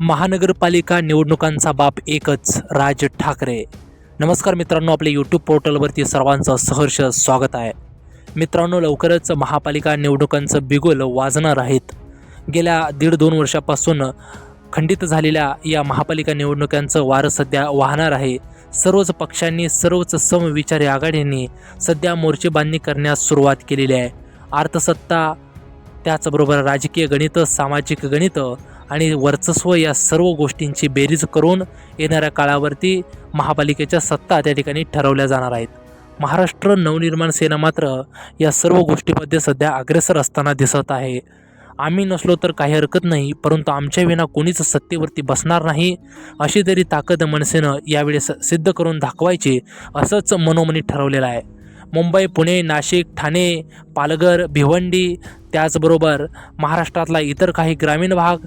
महानगरपालिका निवडणुकांचा बाप एकच राज ठाकरे. नमस्कार मित्रांनो आपल्या यूट्यूब पोर्टलवरती सर्वांचं सहर्ष स्वागत आहे. मित्रांनो लवकरच महापालिका निवडणुकांचं बिगुल वाजणार आहेत. गेल्या दीड दोन वर्षापासून खंडित झालेल्या या महापालिका निवडणुकांचं वारं सध्या वाहणार आहे. सर्वच पक्षांनी सर्वच समविचारी आघाडींनी सध्या मोर्चेबांधणी करण्यास सुरुवात केलेली आहे. अर्थसत्ता त्याचबरोबर राजकीय गणितं सामाजिक गणितं आणि वर्चस्व या सर्व गोष्टींची बेरीज करून येणाऱ्या काळावरती महापालिकेच्या सत्ता त्या ठिकाणी ठरवल्या जाणार आहेत. महाराष्ट्र नवनिर्माण सेना मात्र या सर्व गोष्टीमध्ये सध्या अग्रेसर असताना दिसत आहे. आम्ही नसलो तर काही हरकत नाही परंतु आमच्या विना कोणीच सत्तेवरती बसणार नाही अशी तरी ताकद मनसेनं यावेळेस सिद्ध करून दाखवायची असंच मनोमनी ठरवलेलं आहे. मुंबई पुणे नाशिक ठाणे पालघर भिवंडी त्याचबरोबर महाराष्ट्रातला इतर काही ग्रामीण भाग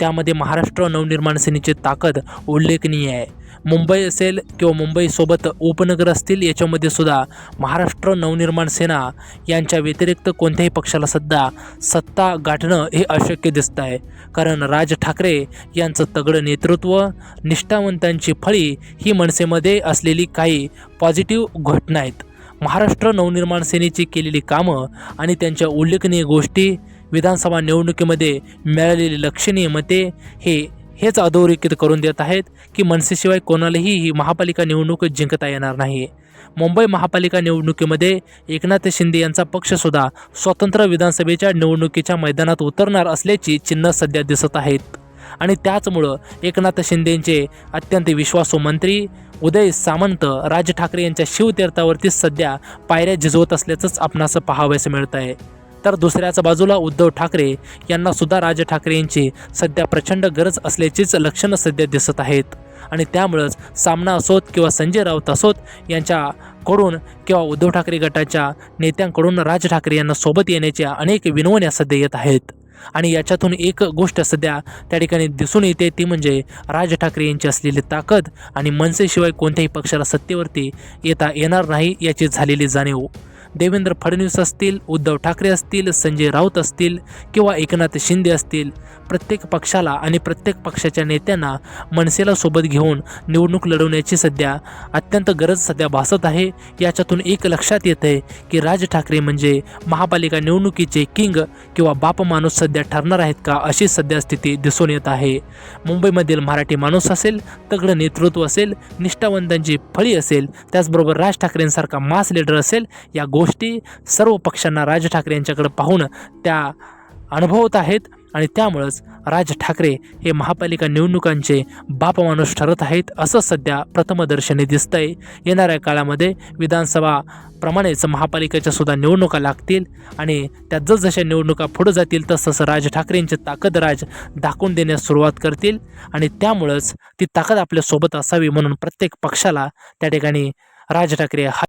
त्यामध्ये महाराष्ट्र नवनिर्माण सेनेची ताकद उल्लेखनीय आहे. मुंबई असेल किंवा मुंबईसोबत उपनगर असतील याच्यामध्ये सुद्धा महाराष्ट्र नवनिर्माण सेना यांच्या व्यतिरिक्त कोणत्याही पक्षाला सध्या सत्ता गाठणं हे अशक्य दिसतं आहे. कारण राज ठाकरे यांचं तगडं नेतृत्व निष्ठावंतांची फळी ही मनसेमध्ये असलेली काही पॉझिटिव्ह घटना आहेत महाराष्ट्र नवनिर्माण सेनेची केलेली कामं आणि त्यांच्या उल्लेखनीय गोष्टी विधानसभा निवडणुकीमध्ये मिळालेली लक्षणीय मते हे हेच अधोरेखित करून देत आहेत की मनसेशिवाय कोणालाही ही महापालिका निवडणूक जिंकता येणार नाही. मुंबई महापालिका निवडणुकीमध्ये एकनाथ शिंदे यांचा पक्षसुद्धा स्वतंत्र विधानसभेच्या निवडणुकीच्या मैदानात उतरणार असल्याची चिन्ह सध्या दिसत आहेत. आणि त्याचमुळं एकनाथ शिंदेंचे अत्यंत विश्वासू मंत्री उदय सामंत राज ठाकरे यांच्या शिवतीर्थावरती सध्या पायऱ्या झिजवत असल्याचंच आपणास पाहावयास मिळत आहे तर दुसऱ्याच बाजूला उद्धव ठाकरे यांना सुद्धा राज ठाकरे यांची सध्या प्रचंड गरज असल्याचीच लक्षणं सध्या दिसत आहेत. आणि त्यामुळंच सामना असोत किंवा संजय राऊत असोत यांच्याकडून किंवा उद्धव ठाकरे गटाच्या नेत्यांकडून राज ठाकरे यांना सोबत येण्याच्या अनेक विनवण्या सध्या येत आहेत. आणि याच्यातून एक गोष्ट सध्या त्या ठिकाणी दिसून येते ती म्हणजे राज ठाकरे यांची असलेली ताकद आणि मनसेशिवाय कोणत्याही पक्षाला सत्तेवरती येता येणार नाही याची झालेली जाणीव. देवेंद्र फडणवीस असतील उद्धव ठाकरे असतील संजय राऊत असतील किंवा एकनाथ शिंदे असतील प्रत्येक पक्षाला आणि प्रत्येक पक्षाच्या नेत्यांना मनसेला सोबत घेऊन निवडणूक लढवण्याची सध्या अत्यंत गरज सध्या भासत आहे. याच्यातून एक लक्षात येत आहे की राज ठाकरे म्हणजे महापालिका निवडणुकीचे किंग किंवा बाप माणूस सध्या ठरणार आहेत का अशी सध्या स्थिती दिसून येत आहे. मुंबईमधील मराठी माणूस असेल तगडं नेतृत्व असेल निष्ठावंतांची फळी असेल त्याचबरोबर राज ठाकरेंसारखा मास लीडर असेल या गोष्टी गोष्टी सर्व पक्षांना राज ठाकरे यांच्याकडे पाहून त्या अनुभवत आहेत आणि त्यामुळंच राज ठाकरे हे महापालिका निवडणुकांचे बापमानूस ठरत आहेत असं सध्या प्रथमदर्शनी दिसतंय. येणाऱ्या काळामध्ये विधानसभा प्रमाणेच महापालिकेच्या सुद्धा निवडणुका लागतील आणि त्या जसजशा निवडणुका पुढं जातील तसतसं राज ठाकरेंची ताकद राज दाखवून देण्यास सुरुवात करतील आणि त्यामुळंच ती ताकद आपल्यासोबत असावी म्हणून प्रत्येक पक्षाला त्या ठिकाणी राज ठाकरे हा